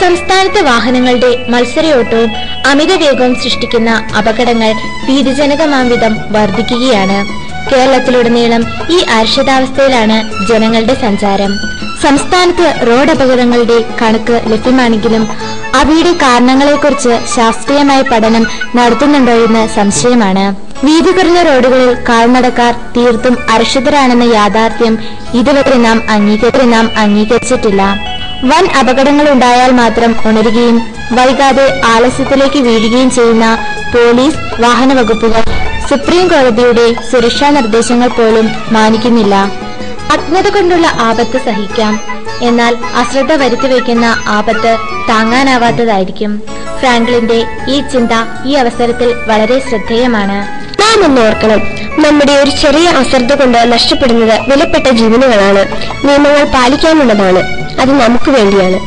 സംസ്ഥാനത്തെ വാഹനങ്ങളുടെ മത്സരയോട്ടവും അമിത വേഗവും സൃഷ്ടിക്കുന്ന അപകടങ്ങൾ ഭീതിജനകമാം വിധം വർദ്ധിക്കുകയാണ്. കേരളത്തിലുടനീളം ഈ അരക്ഷിതാവസ്ഥയിലാണ് ജനങ്ങളുടെ സഞ്ചാരം. സംസ്ഥാനത്ത് റോഡ് അപകടങ്ങളുടെ കണക്ക് ലഭ്യമാണെങ്കിലും അവയുടെ കാരണങ്ങളെക്കുറിച്ച് ശാസ്ത്രീയമായ പഠനം നടത്തുന്നുണ്ടോ എന്ന് സംശയമാണ്. വീതി കുറഞ്ഞ റോഡുകളിൽ കാൽനടക്കാർ തീർത്തും അരക്ഷിതരാണെന്ന യാഥാർത്ഥ്യം ഇതുവരെ നാം അംഗീകരിച്ചിട്ടില്ല. വൻ അപകടങ്ങൾ ഉണ്ടായാൽ മാത്രം ഉണരുകയും വൈകാതെ ആലസ്യത്തിലേക്ക് വീഴുകയും ചെയ്യുന്ന പോലീസ് വാഹന വകുപ്പുകൾ സുപ്രീം കോടതിയുടെ സുരക്ഷാ നിർദ്ദേശങ്ങൾ പോലും മാനിക്കുന്നില്ല. അജ്ഞത കൊണ്ടുള്ള ആപത്ത് സഹിക്കാം. എന്നാൽ അശ്രദ്ധ വരുത്തി വയ്ക്കുന്ന ആപത്ത് താങ്ങാനാവാത്തതായിരിക്കും. ഫ്രാങ്ക്ലിന്റെ ഈ ചിന്ത ഈ അവസരത്തിൽ വളരെ ശ്രദ്ധേയമാണ്. നാം ഒന്ന് ഓർക്കണം. നമ്മുടെ ഒരു ചെറിയ അശ്രദ്ധ കൊണ്ട് നഷ്ടപ്പെടുന്നത് വിലപ്പെട്ട ജീവനുകളാണ്. നിയമങ്ങൾ പാലിക്കാനുള്ളതാണ്. അത് നമുക്ക് വേണ്ടിയാണ്.